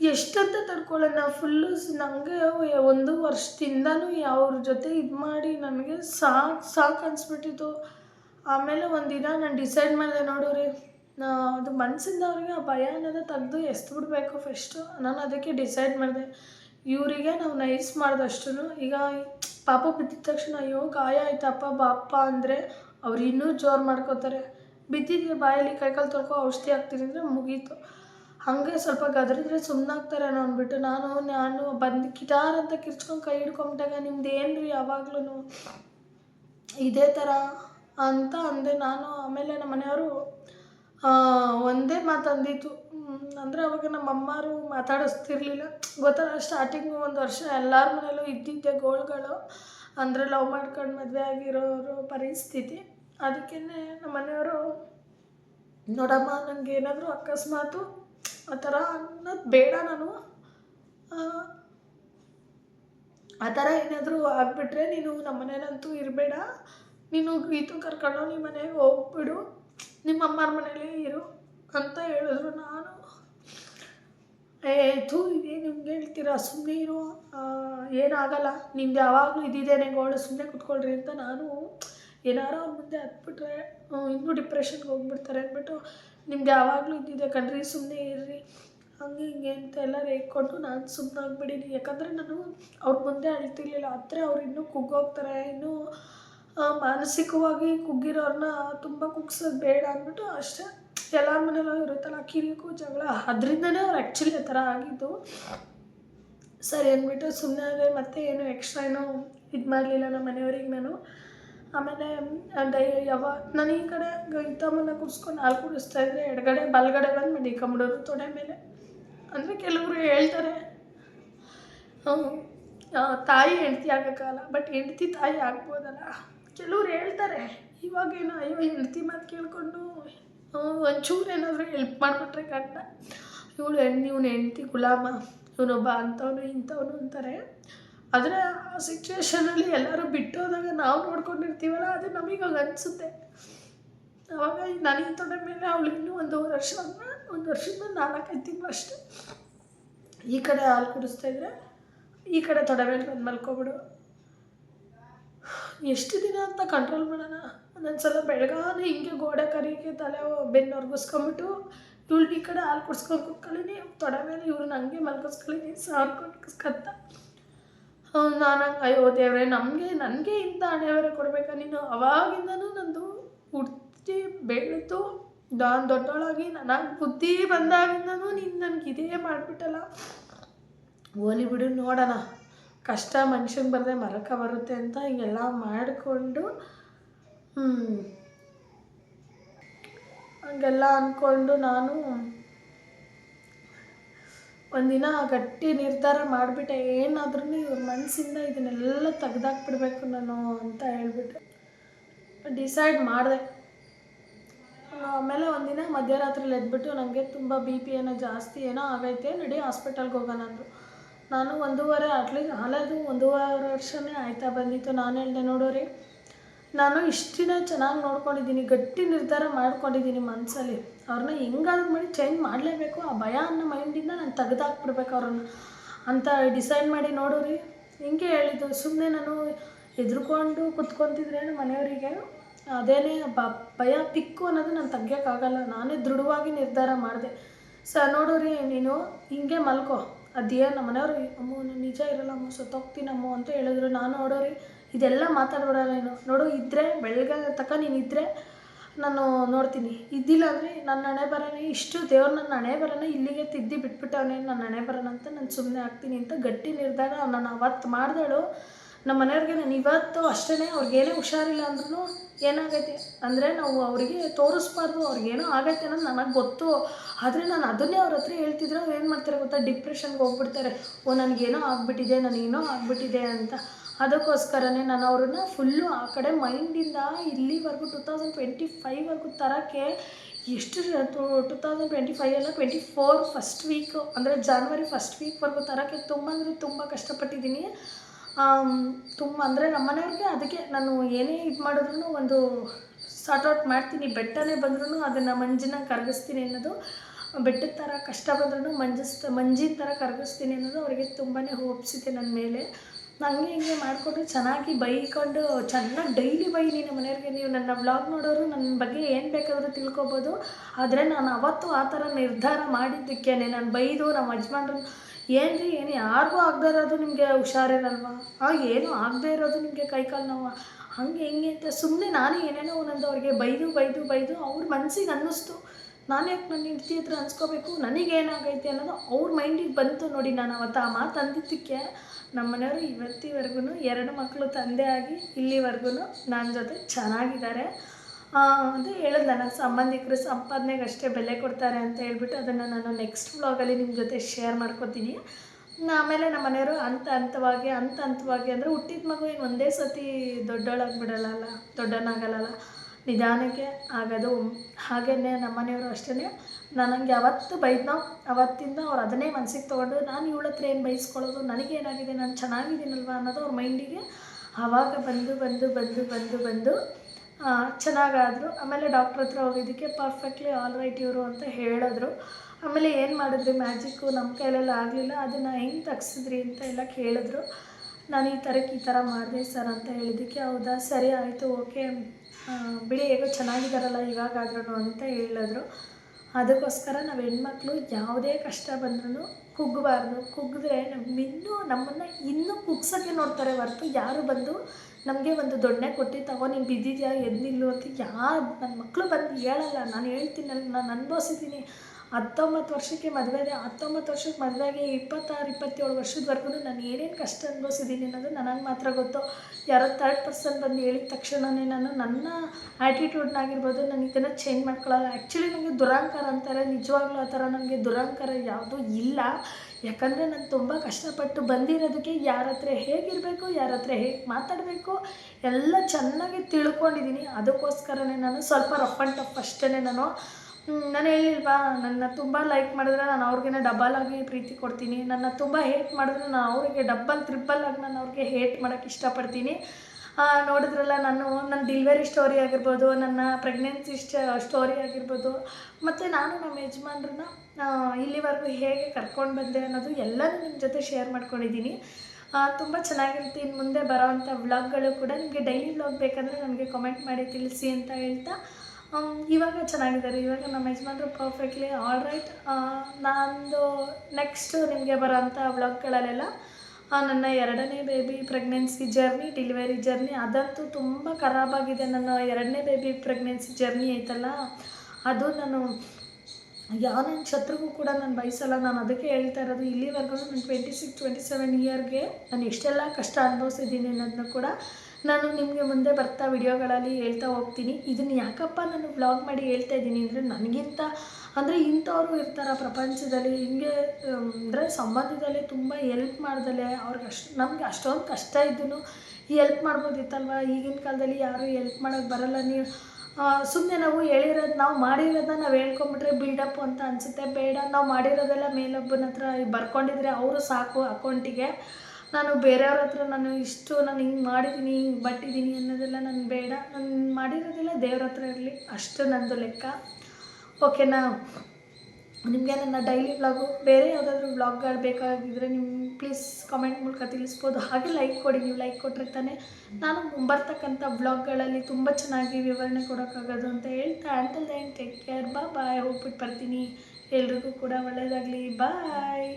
ಎಷ್ಟಂತ ತಡ್ಕೊಳ್ಳೋಣ ಫುಲ್ಲು ನನಗೆ ಒಂದು ವರ್ಷದಿಂದನೂ ಅವ್ರ ಜೊತೆ ಇದು ಮಾಡಿ ನನಗೆ ಸಾಕು ಸಾಕು ಅನಿಸ್ಬಿಟ್ಟಿತ್ತು. ಆಮೇಲೆ ಒಂದಿನ ನಾನು ಡಿಸೈಡ್ ಮಾಡಿದೆ, ನೋಡೋರಿ ಅದು ಮನಸ್ಸಿಂದ ಅವ್ರಿಗೆ ಆ ಭಯ ಅನ್ನೋದು ತೆಗೆದು ಎಸ್ದು ಬಿಡಬೇಕು ಫಸ್ಟು ನಾನು ಅದಕ್ಕೆ ಡಿಸೈಡ್ ಮಾಡಿದೆ. ಇವರಿಗೆ ನಾವು ನೈಸ್ ಮಾಡಿದಷ್ಟು ಈಗ ಪಾಪ ಬಿದ್ದಿದ ತಕ್ಷಣ ಅಯ್ಯೋ, ಗಾಯ ಆಯ್ತಪ್ಪ, ಬಾಪ್ಪ ಅಂದರೆ ಅವ್ರು ಇನ್ನೂ ಜೋರು ಮಾಡ್ಕೋತಾರೆ. ಬಿದ್ದಿದ್ರೆ ಬಾಯಲ್ಲಿ ಕೈಕಾಲು ತೊಳ್ಕೊ ಔಷಧಿ ಹಾಕ್ತೀನಿ ಅಂದರೆ ಮುಗೀತು. ಹಾಗೆ ಸ್ವಲ್ಪ ಗದರಿದ್ರೆ ಸುಮ್ಮನಾಗ್ತಾರೆ ಅಂದ್ಬಿಟ್ಟು ನಾನು ನಾನು ಬಂದು ಕಿಟಾರ್ ಅಂತ ಕಿರ್ಚ್ಕೊಂಡು ಕೈ ಹಿಡ್ಕೊಂಬಿಟ್ಟಾಗ ನಿಮ್ದು ಏನು ರೀ ಯಾವಾಗ್ಲೂ ಇದೇ ಥರ ಅಂತ ಅಂದೆ ನಾನು. ಆಮೇಲೆ ನಮ್ಮ ಮನೆಯವರು ಒಂದೇ ಮಾತಂದಿತ್ತು ಅಂದರೆ ಅವಾಗ ನಮ್ಮ ಅಮ್ಮರು ಮಾತಾಡಿಸ್ತಿರ್ಲಿಲ್ಲ. ಗೊತ್ತಲ್ಲ ಸ್ಟಾರ್ಟಿಂಗು ಒಂದು ವರ್ಷ ಎಲ್ಲರ ಮನೆಯಲ್ಲೂ ಇದ್ದಿದ್ದೆ ಗೋಳುಗಳು. ಅಂದರೆ ಲವ್ ಮಾಡ್ಕೊಂಡು ಮದುವೆ ಆಗಿರೋರು ಪರಿಸ್ಥಿತಿ. ಅದಕ್ಕೇ ನಮ್ಮ ಮನೆಯವರು, ನೋಡಮ್ಮ, ನನಗೆ ಏನಾದರೂ ಅಕಸ್ಮಾತು ಆ ಥರ ಅನ್ನೋದು ಬೇಡ ನಾನು. ಆ ಥರ ಏನಾದರೂ ಆಗಿಬಿಟ್ರೆ ನೀನು ನಮ್ಮ ಮನೇಲಂತೂ ಇರಬೇಡ. ನೀನು ಗೀತು ಕರ್ಕೊಂಡು ನಿಮ್ಮ ಮನೆಗೆ ಹೋಗ್ಬಿಡು. ನಿಮ್ಮ ಅಮ್ಮನ ಮನೇಲಿ ಇರು ಅಂತ ಹೇಳಿದ್ರು ನಾನು. ಏ, ಥೂ, ಇದೇ ನಿಮ್ಗೆ ಹೇಳ್ತೀರಾ? ಸುಮ್ಮನೆ ಇರು. ಏನಾಗಲ್ಲ. ನಿಮ್ದು ಯಾವಾಗಲೂ ಇದ್ದಿದ್ದೇನೆ ಗೋಳು. ಸುಮ್ಮನೆ ಕುತ್ಕೊಳ್ರಿ ಅಂತ ನಾನು ಏನಾರು ಅವ್ರ ಮುಂದೆ ಹತ್ಬಿಟ್ರೆ ಇನ್ನೂ ಡಿಪ್ರೆಷನ್ಗೆ ಹೋಗ್ಬಿಡ್ತಾರೆ. ಅಂದ್ಬಿಟ್ಟು ನಿಮ್ಗೆ ಯಾವಾಗಲೂ ಇದ್ದಿದೆ, ಕಣ್ರಿ ಸುಮ್ಮನೆ ಇರ್ರಿ. ಹಂಗೆ ಹಿಂಗೆ ಅಂತ ಎಲ್ಲ ರೇಗ್ಕೊಂಡು ನಾನು ಸುಮ್ಮನೆ ಆಗಿಬಿಡೀನಿ. ಯಾಕಂದರೆ ನಾನು ಅವ್ರ ಮುಂದೆ ಅಳ್ತಿರ್ಲಿಲ್ಲ. ಆದರೆ ಅವ್ರು ಇನ್ನೂ ಕುಗ್ಗೋಗ್ತಾರೆ, ಇನ್ನೂ ಮಾನಸಿಕವಾಗಿ ಕುಗ್ಗಿರೋರನ್ನ ತುಂಬ ಕುಗ್ಸೋದು ಬೇಡ ಅಂದ್ಬಿಟ್ಟು ಅಷ್ಟೇ. ಎಲ್ಲರ ಮನೆಯಲ್ಲೂ ಇರುತ್ತಲ್ಲ, ಕಿರಿಕು, ಜಗಳ, ಅದರಿಂದನೇ ಅವ್ರು ಆ್ಯಕ್ಚುಲಿ ಆ ಥರ ಆಗಿದ್ದು. ಸರಿ ಅಂದ್ಬಿಟ್ಟು ಸುಮ್ಮನೆ ಆದರೆ ಮತ್ತೆ ಏನು ಎಕ್ಸ್ಟ್ರಾ ಏನೂ ಇದು ಮಾಡಲಿಲ್ಲ ನಮ್ಮ ಮನೆಯವ್ರಿಗೆ ನಾನು. ಆಮೇಲೆ ಡೈ ಯಾವ, ನಾನು ಈ ಕಡೆ ಗೈತಮ್ಮನ ಕೂರಿಸ್ಕೊಂಡು ಹಾಲು ಕುಡಿಸ್ತಾ ಇದ್ದರೆ ಎಡಗಡೆ ಬಲಗಡೆ ಬಂದು ಮಡಿಕೊಂಬಿಡೋರು ತೊಡೆ ಮೇಲೆ. ಅಂದರೆ ಕೆಲವರು ಹೇಳ್ತಾರೆ ತಾಯಿ ಹೆಂಡತಿ ಆಗೋಕ್ಕಾಗಲ್ಲ, ಬಟ್ ಹೆಂಡತಿ ತಾಯಿ ಆಗ್ಬೋದಲ್ಲ. ಕೆಲವ್ರು ಹೇಳ್ತಾರೆ, ಇವಾಗೇನು, ಅಯ್ಯೋ, ಹೆಂಡತಿ ಮಾತು ಕೇಳಿಕೊಂಡು ಒಂಚೂರು ಏನಾದರೂ ಹೆಲ್ಪ್ ಮಾಡಿಬಿಟ್ರೆ ಕಣ್ಣ ಇವಳು ಹೆಣ್ಣು ಇವನು ಹೆಂಡತಿ ಗುಲಾಮ, ಇವನೊಬ್ಬ ಅಂಥವನು ಇಂಥವನು ಅಂತಾರೆ. ಆದರೆ ಆ ಸಿಚುವೇಶನಲ್ಲಿ ಎಲ್ಲರೂ ಬಿಟ್ಟು ಹೋದಾಗ ನಾವು ನೋಡ್ಕೊಂಡಿರ್ತೀವಲ್ಲ, ಅದು ನಮಗೆ ಹಂಗೆ ಅನಿಸುತ್ತೆ. ಆವಾಗ ನನಗೆ ತೊಡೆ ಮೇಲೆ ಅವಳು ಇನ್ನೂ ಒಂದೂವರೆ ವರ್ಷ ಅಂದ್ರೆ ಒಂದು ವರ್ಷದಿಂದ ನಾಲ್ಕೈದು ತಿಂಗಳು ಅಷ್ಟೆ ಈ ಕಡೆ ಹಾಲು ಕುಡಿಸ್ತಾ ಇದ್ರೆ, ಈ ಕಡೆ ತೊಡೆ ಮೇಲೆ ಬಂದು ಮಲ್ಕೊಬಿಡು. ಎಷ್ಟು ದಿನ ಅಂತ ಕಂಟ್ರೋಲ್ ಮಾಡೋಣ. ಒಂದೊಂದು ಸಲ ಬೆಳಗಾನೆ ಹಿಂಗೆ ಗೋಡೆ ಕರಿಗೆ ತಲೆ ಬೆನ್ನು ಒರ್ಗಿಸ್ಕೊಂಬಿಟ್ಟು ಇವಳು ಈ ಕಡೆ ಹಾಲು ಕುಡಿಸ್ಕೊಂಡು ಕುತ್ಕೊಳ್ಳೀನಿ ತೊಡೆ ಮೇಲೆ ಇವ್ರನ್ನ ಹಂಗೆ ಮಲ್ಕಿಸ್ಕೊಳ್ಳೀನಿ ಸಾರು ಕತ್ತ ನಾನು ಅಯ್ಯೋ ದೇವರೇ, ನಮಗೆ, ನನಗೆ ಇಂಥ ಹಣೆಯವರೆ ಕೊಡಬೇಕಾ? ನೀನು ಅವಾಗಿಂದನೂ ನಂದು ಹುಟ್ಟಿ ಬೆಳೆದು ನಾನು ದೊಡ್ಡವಳಾಗಿ, ನನಗೆ ಬುದ್ಧಿ ಬಂದಾಗಿಂದನೂ ನೀನು ನನಗೆ ಇದೇ ಮಾಡಿಬಿಟ್ಟಲ್ಲ. ಹೋಲಿ ಬಿಡು, ನೋಡೋಣ. ಕಷ್ಟ ಮನುಷ್ಯಂಗೆ ಬರದೆ ಮರಕ ಬರುತ್ತೆ ಅಂತ ಹಿಂಗೆಲ್ಲ ಮಾಡಿಕೊಂಡು ಹಂಗೆಲ್ಲ ಅಂದ್ಕೊಂಡು ನಾನು ಒಂದಿನ ಗಟ್ಟಿ ನಿರ್ಧಾರ ಮಾಡಿಬಿಟ್ಟೆ ಏನಾದ್ರೂ ಇವ್ರ ಮನಸ್ಸಿಂದ ಇದನ್ನೆಲ್ಲ ತೆಗ್ದಾಕ್ಬಿಡ್ಬೇಕು ನಾನು ಅಂತ ಹೇಳಿಬಿಟ್ಟು ಡಿಸೈಡ್ ಮಾಡಿದೆ. ಆಮೇಲೆ ಒಂದಿನ ಮಧ್ಯರಾತ್ರಿಲಿ ಎದ್ಬಿಟ್ಟು ನನಗೆ ತುಂಬ ಬಿ ಪಿ ಏನೋ ಜಾಸ್ತಿ ಏನೋ ಆಗೈತೆ, ನಡಿ ಹಾಸ್ಪಿಟಲ್ಗೆ ಹೋಗೋಣ ಅಂದರು. ನಾನು ಒಂದೂವರೆ ಅಟ್ಲೀಸ್ಟ್ ಅಲ್ಲದು ಒಂದೂವರೆ ವರ್ಷನೇ ಆಯ್ತಾ ಬಂದಿತ್ತು ನಾನು ಹೇಳಿದೆ ನೋಡೋರಿ. ನಾನು ಇಷ್ಟಿನ ಚೆನ್ನಾಗಿ ನೋಡ್ಕೊಂಡಿದ್ದೀನಿ, ಗಟ್ಟಿ ನಿರ್ಧಾರ ಮಾಡ್ಕೊಂಡಿದ್ದೀನಿ ಮನಸ್ಸಲ್ಲಿ ಅವ್ರನ್ನ ಹೆಂಗಾದ್ರೂ ಮಾಡಿ ಚೇಂಜ್ ಮಾಡಲೇಬೇಕು. ಆ ಭಯ ಅನ್ನೋ ಮೈಂಡಿಂದ ನಾನು ತೆಗೆದಾಕ್ಬಿಡ್ಬೇಕು ಅವ್ರನ್ನ. ಅಂತ ಡಿಸೈಡ್ ಮಾಡಿ ನೋಡೋರಿ. ಹಿಂಗೆ ಹೇಳಿದ್ದು. ಸುಮ್ಮನೆ ನಾನು ಹೆದ್ರುಕೊಂಡು ಕುತ್ಕೊತಿದ್ರೆ ಮನೆಯವರಿಗೆ, ಅದೇನೇ ಬ, ಭಯ ಪಿಕ್ಕು ಅನ್ನೋದು ನಾನು ತೆಗಿಯೋಕ್ಕಾಗಲ್ಲ ನಾನೇ ದೃಢವಾಗಿ ನಿರ್ಧಾರ ಮಾಡಿದೆ. ಸರ್, ನೋಡೋರಿ ನೀನು, ಹಿಂಗೆ ಮಲ್ಕೋ. ಅದೇನು ನಮ್ಮ ಮನೆಯವರು, ಅಮ್ಮ, ನಾನು ನಿಜ ಇರಲ್ಲ, ಅಮ್ಮ ಸತ್ತೋಗ್ತೀನಮ್ಮ ಅಂತ ಹೇಳಿದ್ರು. ನಾನು ನೋಡೋರಿ, ಇದೆಲ್ಲ ಮಾತಾಡ್ಬಿಡಲ್ಲ ನೀನು. ನೋಡು ಇದ್ದರೆ ಬೆಳಗ್ಗೆ ತಕ್ಕ ನೀನು ಇದ್ದರೆ ನಾನು ನೋಡ್ತೀನಿ. ಇದ್ದಿಲ್ಲ ಅಂದರೆ ನನ್ನ ಹಣೆ ಬರೋಣ ಇಷ್ಟು ದೇವ್ರು ನನ್ನ ಹಣೆ ಬರೋಣ ಇಲ್ಲಿಗೆ ತಿದ್ದಿ ಬಿಟ್ಬಿಟ್ಟವನೇ ನನ್ನ ಹಣೆ ಬರೋಣ ಅಂತ ನಾನು ಸುಮ್ಮನೆ ಆಗ್ತೀನಿ ಅಂತ ಗಟ್ಟಿ ನಿರ್ಧಾರ ನಾನು ಅವತ್ತು ಮಾಡಿದಳು. ನಮ್ಮ ಮನೆಯವ್ರಿಗೆ ನಾನು ಇವತ್ತು ಅಷ್ಟೇ ಅವ್ರಿಗೇನೇ ಹುಷಾರಿಲ್ಲ ಅಂದ್ರೂ ಏನಾಗೈತೆ? ಅಂದರೆ ನಾವು ಅವರಿಗೆ ತೋರಿಸ್ಬಾರ್ದು, ಅವ್ರಿಗೇನೋ ಆಗೈತೆ ಅನ್ನೋದು ನನಗೆ ಗೊತ್ತು. ಆದರೆ ನಾನು ಅದನ್ನೇ ಅವ್ರ ಹತ್ರ ಹೇಳ್ತಿದ್ರೆ ಅವ್ರು ಏನು ಮಾಡ್ತಾರೆ ಗೊತ್ತಾ? ಡಿಪ್ರೆಷನ್ಗೆ ಹೋಗ್ಬಿಡ್ತಾರೆ. ಓ, ನನಗೇನೋ ಆಗ್ಬಿಟ್ಟಿದೆ ನನಗೇನೋ ಆಗ್ಬಿಟ್ಟಿದೆ ಅಂತ. ಅದಕ್ಕೋಸ್ಕರನೇ ನಾನು ಅವ್ರನ್ನ ಫುಲ್ಲು ಆ ಕಡೆ ಮೈಂಡಿಂದ ಇಲ್ಲಿವರೆಗೂ ಟು ತೌಸಂಡ್ ಟ್ವೆಂಟಿ ಫೈವ್ವರೆಗೂ ತರೋಕ್ಕೆ ಎಷ್ಟು ಟು ತೌಸಂಡ್ ಟ್ವೆಂಟಿ ಫೈವ್ ಅಲ್ಲ ಟ್ವೆಂಟಿ ಫೋರ್ ಫಸ್ಟ್ ವೀಕು ಅಂದರೆ ಜಾನ್ವರಿ ಫಸ್ಟ್ ವೀಕ್ವರೆಗೂ ತರೋಕ್ಕೆ ತುಂಬ ಅಂದರೆ ತುಂಬ ಕಷ್ಟಪಟ್ಟಿದ್ದೀನಿ. ತುಂಬ ಅಂದರೆ ನಮ್ಮ ಮನೆಯವ್ರಿಗೆ ಅದಕ್ಕೆ ನಾನು ಏನೇ ಇದು ಮಾಡಿದ್ರು ಒಂದು ಸಾರ್ಟ್ ಔಟ್ ಮಾಡ್ತೀನಿ. ಬೆಟ್ಟನೇ ಬಂದ್ರೂ ಅದನ್ನು ಮಂಜಿನ ಕರಗಿಸ್ತೀನಿ ಅನ್ನೋದು, ಬೆಟ್ಟದ ಥರ ಕಷ್ಟ ಬಂದ್ರೂ ಮಂಜಸ್ ಮಂಜಿನ ಥರ ಕರಗಿಸ್ತೀನಿ ಅನ್ನೋದು ಅವರಿಗೆ ತುಂಬಾ ಹೋಪ್ಸಿದೆ ನನ್ನ ಮೇಲೆ. ಹಂಗೆ ಹಿಂಗೆ ಮಾಡಿಕೊಂಡು ಚೆನ್ನಾಗಿ ಬೈಕೊಂಡು, ಚೆನ್ನಾಗಿ ಡೈಲಿ ಬೈ ನಮ್ಮ ಮನೆಯವ್ರಿಗೆ. ನೀವು ನನ್ನ ಬ್ಲಾಗ್ ನೋಡೋರು, ನನ್ನ ಬಗ್ಗೆ ಏನು ಬೇಕಾದರೂ ತಿಳ್ಕೊಬೋದು. ಆದರೆ ನಾನು ಅವತ್ತು ಆ ಥರ ನಿರ್ಧಾರ ಮಾಡಿದ್ದಕ್ಕೇ ನಾನು ಬೈದು, ನಮ್ಮ ಯಜಮಾನ್ರು ಏನು ರೀ ಏನು ಯಾರಿಗೂ ಆಗದೇ ಇರೋದು ನಿಮಗೆ ಹುಷಾರಿರಲ್ವಾ? ಹಾಂ ಏನು ಆಗದೇ ಇರೋದು ನಿಮಗೆ ಕೈಕಾಲು ನೋವು? ಹಂಗೆ ಹೆಂಗೆ ಅಂತ ಸುಮ್ಮನೆ ನಾನು ಏನೇನೋ ಒಂದೊಂದು ಅವ್ರಿಗೆ ಬೈದು ಬೈದು ಬೈದು ಅವ್ರ ಮನಸ್ಸಿಗೆ ಅನ್ನಿಸ್ತು. ನಾನು ಯಾಕೆ ನನ್ನ ಹಿಡ್ತಿ ಹತ್ರ ಅನ್ಸ್ಕೋಬೇಕು? ನನಗೇನಾಗೈತೆ ಅನ್ನೋದು ಅವ್ರ ಮೈಂಡಿಗೆ ಬಂತು ನೋಡಿ ನಾನು ಅವತ್ತು ಆ ಮಾತು ಅಂದಿದ್ದಕ್ಕೆ. ನಮ್ಮ ಮನೆಯವರು ಇವತ್ತಿವರೆಗೂ ಎರಡು ಮಕ್ಕಳು ತಂದೆ ಆಗಿ ಇಲ್ಲಿವರೆಗೂ ನನ್ನ ಜೊತೆ ಚೆನ್ನಾಗಿದ್ದಾರೆ. ಅಂತ ಹೇಳಿದ್ಲ ನನ್ನ ಸಂಬಂಧಿಕರು ಸಂಪಾದನೆಗೆ ಅಷ್ಟೇ ಬೆಲೆ ಕೊಡ್ತಾರೆ ಅಂತ ಹೇಳ್ಬಿಟ್ಟು ಅದನ್ನು ನಾನು ನೆಕ್ಸ್ಟ್ ವ್ಲಾಗಲ್ಲಿ ನಿಮ್ಮ ಜೊತೆ ಶೇರ್ ಮಾಡ್ಕೊತೀನಿ. ಆಮೇಲೆ ನಮ್ಮ ಮನೆಯವರು ಹಂತ ಹಂತವಾಗಿ ಹಂತ ಹಂತವಾಗಿ ಅಂದರೆ ಹುಟ್ಟಿದ ಮಗು ಏನು ಒಂದೇ ಸತಿ ದೊಡ್ಡೋಳಾಗ್ಬಿಡಲ್ಲ ದೊಡ್ಡನಾಗಲ್ಲ ನಿಧಾನಕ್ಕೆ ಆಗೋದು. ಹಾಗೆಯೇ ನಮ್ಮ ಮನೆಯವರು ಅಷ್ಟೇ ನನಗೆ ಯಾವತ್ತು ಬೈದ್ನೋ, ಅವತ್ತಿಂದ ಅವ್ರು ಅದನ್ನೇ ಮನ್ಸಿಗೆ ತೊಗೊಂಡು, ನಾನು ಇವಳ ಹತ್ರ ಏನು ಬೈಸ್ಕೊಳ್ಳೋದು? ನನಗೇನಾಗಿದೆ? ನಾನು ಚೆನ್ನಾಗಿದ್ದೀನಲ್ವ? ಅನ್ನೋದು ಅವ್ರ ಮೈಂಡಿಗೆ ಆವಾಗ ಬಂದು ಬಂದು ಬಂದು ಬಂದು ಬಂದು ಚೆನ್ನಾಗಾದರು. ಆಮೇಲೆ ಡಾಕ್ಟ್ರ್ ಹತ್ರ ಹೋಗಿದ್ದಕ್ಕೆ ಪರ್ಫೆಕ್ಟ್ಲಿ ಆಲ್ ರೈಟ್ ಇವರು ಅಂತ ಹೇಳಿದ್ರು. ಆಮೇಲೆ ಏನು ಮಾಡಿದ್ರಿ? ಮ್ಯಾಜಿಕ್ಕು ನಮ್ಮ ಕೈಲೆಲ್ಲ ಆಗಲಿಲ್ಲ. ಅದನ್ನು ಹೆಂಗೆ ತಗ್ಸಿದ್ರಿ ಅಂತ ಎಲ್ಲ ಕೇಳಿದ್ರು. ನಾನು ಈ ಥರಕ್ಕೆ ಈ ಥರ ಮಾಡಿದೆ ಸರ್ ಅಂತ ಹೇಳಿದ್ದಕ್ಕೆ, ಹೌದಾ? ಸರಿ ಆಯಿತು, ಓಕೆ. ಬಿಡಿ, ಹೇಗೋ ಚೆನ್ನಾಗಿದ್ದಾರಲ್ಲ ಇವಾಗಾದ್ರೂ ಅಂತ ಹೇಳಿದ್ರು. ಅದಕ್ಕೋಸ್ಕರ ನಾವು ಹೆಣ್ಮಕ್ಳು ಯಾವುದೇ ಕಷ್ಟ ಬಂದ್ರೂ ಕುಗ್ಗಬಾರ್ದು. ಕುಗ್ಗಿದ್ರೆ ನಮ್ಮ ಇನ್ನೂ ನಮ್ಮನ್ನು ಇನ್ನೂ ಕುಗ್ಸೋಕ್ಕೆ ನೋಡ್ತಾರೆ ಹೊರತು ಯಾರು ಬಂದು ನಮಗೆ ಒಂದು ದೊಣ್ಣೆ ಕೊಟ್ಟು ತಗೋ ನೀನು ಬಿದ್ದಿದ್ಯಾ ಎದ್ದು ಅಂತ ಯಾರು ನನ್ನ ಮಕ್ಕಳು ಬಂದು ಹೇಳಲ್ಲ. ನಾನು ಹೇಳ್ತೀನಲ್ಲ, ನಾನು ಅನುಭವಿಸಿದ್ದೀನಿ. ಹತ್ತೊಂಬತ್ತು ವರ್ಷಕ್ಕೆ ಮದುವೆ ಹತ್ತೊಂಬತ್ತು ವರ್ಷಕ್ಕೆ ಮದುವೆಗೆ ಇಪ್ಪತ್ತಾರು, ಇಪ್ಪತ್ತೇಳು ವರ್ಷದವರೆಗೂ ನಾನು ಏನೇನು ಕಷ್ಟ ಅನುಭವಿಸಿದ್ದೀನಿ ಅನ್ನೋದು ನನಗೆ ಮಾತ್ರ ಗೊತ್ತು. ಯಾರೋ ಥರ್ಡ್ ಪರ್ಸನ್ ಬಂದು ಹೇಳಿದ ತಕ್ಷಣವೇ ನಾನು ನನ್ನ ಆ್ಯಟಿಟ್ಯೂಡ್ನಾಗಿರ್ಬೋದು ನಾನು ಇದನ್ನು ಚೇಂಜ್ ಮಾಡ್ಕೊಳ್ಳಲ್ಲ ಆ್ಯಕ್ಚುಲಿ ನನಗೆ ದುರಹಂಕಾರ ಅಂತಾರೆ. ನಿಜವಾಗ್ಲೂ ಆ ಥರ ನನಗೆ ದುರಹಂಕಾರ ಯಾವುದೂ ಇಲ್ಲ. ಯಾಕಂದರೆ ನಾನು ತುಂಬ ಕಷ್ಟಪಟ್ಟು ಬಂದಿರೋದಕ್ಕೆ ಯಾರ ಹತ್ರ ಹೇಗಿರಬೇಕು, ಯಾರ ಹತ್ರ ಹೇಗೆ ಮಾತಾಡಬೇಕು ಎಲ್ಲ ಚೆನ್ನಾಗಿ ತಿಳ್ಕೊಂಡಿದ್ದೀನಿ. ಅದಕ್ಕೋಸ್ಕರನೇ ನಾನು ಸ್ವಲ್ಪ ರಫ್ ಆ್ಯಂಡ್ ಟಫ್ ಅಷ್ಟೇ ನಾನು. ನಾನು ಹೇಳಿಲ್ವಾ, ನನ್ನ ತುಂಬ ಲೈಕ್ ಮಾಡಿದ್ರೆ ನಾನು ಅವ್ರಿಗೇನೆ ಡಬಲ್ ಆಗಿ ಪ್ರೀತಿ ಕೊಡ್ತೀನಿ. ನನ್ನ ತುಂಬ ಹೇಟ್ ಮಾಡಿದ್ರೆ ನಾನು ಅವರಿಗೆ ಡಬ್ಬಲ್ ತ್ರಿಬ್ಬಲ್ ಆಗಿ ನಾನು ಅವ್ರಿಗೆ ಹೇಟ್ ಮಾಡೋಕ್ಕೆ ಇಷ್ಟಪಡ್ತೀನಿ. ನೋಡಿದ್ರಲ್ಲ ನಾನು ನನ್ನ ಡಿಲ್ವರಿ ಸ್ಟೋರಿ ಆಗಿರ್ಬೋದು, ನನ್ನ ಪ್ರೆಗ್ನೆನ್ಸಿ ಸ್ಟೋರಿ ಆಗಿರ್ಬೋದು, ಮತ್ತು ನಾನು ನಮ್ಮ ಯಜಮಾನ್ರನ್ನ ಇಲ್ಲಿವರೆಗೂ ಹೇಗೆ ಕರ್ಕೊಂಡು ಬಂದೆ ಅನ್ನೋದು ಎಲ್ಲನೂ ನಿಮ್ಮ ಜೊತೆ ಶೇರ್ ಮಾಡ್ಕೊಂಡಿದ್ದೀನಿ. ತುಂಬ ಚೆನ್ನಾಗಿರುತ್ತೆ ಇನ್ನು ಮುಂದೆ ಬರೋವಂಥ ವ್ಲಾಗ್ಗಳು ಕೂಡ. ನಿಮಗೆ ಡೈಲಿ ವ್ಲಾಗ್ ಬೇಕಂದರೆ ನನಗೆ ಕಮೆಂಟ್ ಮಾಡಿ ತಿಳಿಸಿ ಅಂತ ಹೇಳ್ತಾ ಇವಾಗ ಚೆನ್ನಾಗಿದ್ದಾರೆ. ಇವಾಗ ನಮ್ಮ ಯಜಮಾನ್ರು ಪರ್ಫೆಕ್ಟ್ಲಿ ಆಲ್ ರೈಟ್ ನಾನು ನೆಕ್ಸ್ಟು ನಿಮಗೆ ಬರೋಂಥ ವ್ಲಾಗ್ಗಳಲ್ಲೆಲ್ಲ ನನ್ನ ಎರಡನೇ baby pregnancy journey delivery journey ಅದಂತೂ ತುಂಬ ಖರಾಬಾಗಿದೆ ನನ್ನ ಎರಡನೇ ಬೇಬಿ ಪ್ರೆಗ್ನೆನ್ಸಿ ಜರ್ನಿ ಐತಲ್ಲ, ಅದು ನಾನು ಯಾವ ನನ್ನ ಶತ್ರುಗೂ ಕೂಡ ನಾನು ಬಯಸಲ್ಲ. ನಾನು ಅದಕ್ಕೆ ಹೇಳ್ತಾ ಇರೋದು, ಇಲ್ಲಿವರೆಗೂ ನಾನು ಟ್ವೆಂಟಿ ಸಿಕ್ಸ್ ಟ್ವೆಂಟಿ ಸೆವೆನ್ ಇಯರ್ಗೆ ನಾನು ಎಷ್ಟೆಲ್ಲ ಕಷ್ಟ ಅನುಭವಿಸಿದ್ದೀನಿ ಅನ್ನೋದನ್ನ ಕೂಡ ನಾನು ನಿಮಗೆ ಮುಂದೆ ಬರ್ತಾ ವಿಡಿಯೋಗಳಲ್ಲಿ ಹೇಳ್ತಾ ಹೋಗ್ತೀನಿ. ಇದನ್ನು ಯಾಕಪ್ಪ ನಾನು ಬ್ಲಾಗ್ ಮಾಡಿ ಹೇಳ್ತಾ ಇದ್ದೀನಿ ಅಂದರೆ ನನಗಿಂತ, ಅಂದರೆ ಇಂಥವ್ರು ಇರ್ತಾರೆ ಪ್ರಪಂಚದಲ್ಲಿ, ಹಿಂಗೆ ಅಂದರೆ ಸಂಬಂಧದಲ್ಲಿ ತುಂಬ ಎಲ್ಪ್ ಮಾಡ್ದಲೆ. ಅವ್ರಿಗೆ ಅಷ್ಟು, ನಮ್ಗೆ ಅಷ್ಟೊಂದು ಕಷ್ಟ ಇದ್ದೂ ಎಲ್ಪ್ ಮಾಡ್ಬೋದಿತ್ತಲ್ವ? ಈಗಿನ ಕಾಲದಲ್ಲಿ ಯಾರೂ ಎಲ್ಪ್ ಮಾಡೋಕ್ಕೆ ಬರಲ್ಲ. ನೀವು ಸುಮ್ಮನೆ ನಾವು ಹೇಳಿರೋದು, ನಾವು ಮಾಡಿರೋದನ್ನ ನಾವು ಹೇಳ್ಕೊಂಬಿಟ್ರೆ ಬಿಲ್ಡಪ್ ಅಂತ ಅನಿಸುತ್ತೆ. ಬೇಡ, ನಾವು ಮಾಡಿರೋದೆಲ್ಲ ಮೇಲೊಬ್ಬನ ಹತ್ರ ಬರ್ಕೊಂಡಿದ್ರೆ ಅವರು ಸಾಕು ಅಕೌಂಟಿಗೆ. ನಾನು ಬೇರೆಯವ್ರ ಹತ್ರ ನಾನು ಇಷ್ಟು ನಾನು ಹಿಂಗೆ ಮಾಡಿದ್ದೀನಿ ಹಿಂಗೆ ಬಟ್ಟಿದ್ದೀನಿ ಅನ್ನೋದೆಲ್ಲ ನನಗೆ ಬೇಡ. ನಾನು ಮಾಡಿರೋದೆಲ್ಲ ದೇವ್ರ ಹತ್ರ ಇರಲಿ. ಅಷ್ಟು ನನ್ನದು ಲೆಕ್ಕ. ಓಕೆನಾ ನಿಮಗೆ ನನ್ನ ಡೈಲಿ ವ್ಲಾಗು ಬೇರೆ ಯಾವುದಾದ್ರು ವ್ಲಾಗ್ಗಳು ಬೇಕಾಗಿದ್ದರೆ ನಿಮ್ಮ ಪ್ಲೀಸ್ ಕಾಮೆಂಟ್ ಮೂಲಕ ತಿಳಿಸ್ಬೋದು. ಹಾಗೆ ಲೈಕ್ ಕೊಡಿ, ನೀವು ಲೈಕ್ ಕೊಟ್ಟರೆ ತಾನೇ ನಾನು ಬರ್ತಕ್ಕಂಥ ವ್ಲಾಗ್ಗಳಲ್ಲಿ ತುಂಬ ಚೆನ್ನಾಗಿ ವಿವರಣೆ ಕೊಡೋಕ್ಕಾಗೋದು ಅಂತ ಹೇಳ್ತಾ ಆ್ಯಂಟಲ್ ದೆನ್ ಟೇಕ್ ಕೇರ್ ಬಾ ಬಾಯ್ ಹೋಗ್ಬಿಟ್ಟು ಬರ್ತೀನಿ. ಎಲ್ರಿಗೂ ಕೂಡ ಒಳ್ಳೆಯದಾಗಲಿ ಬಾಯ್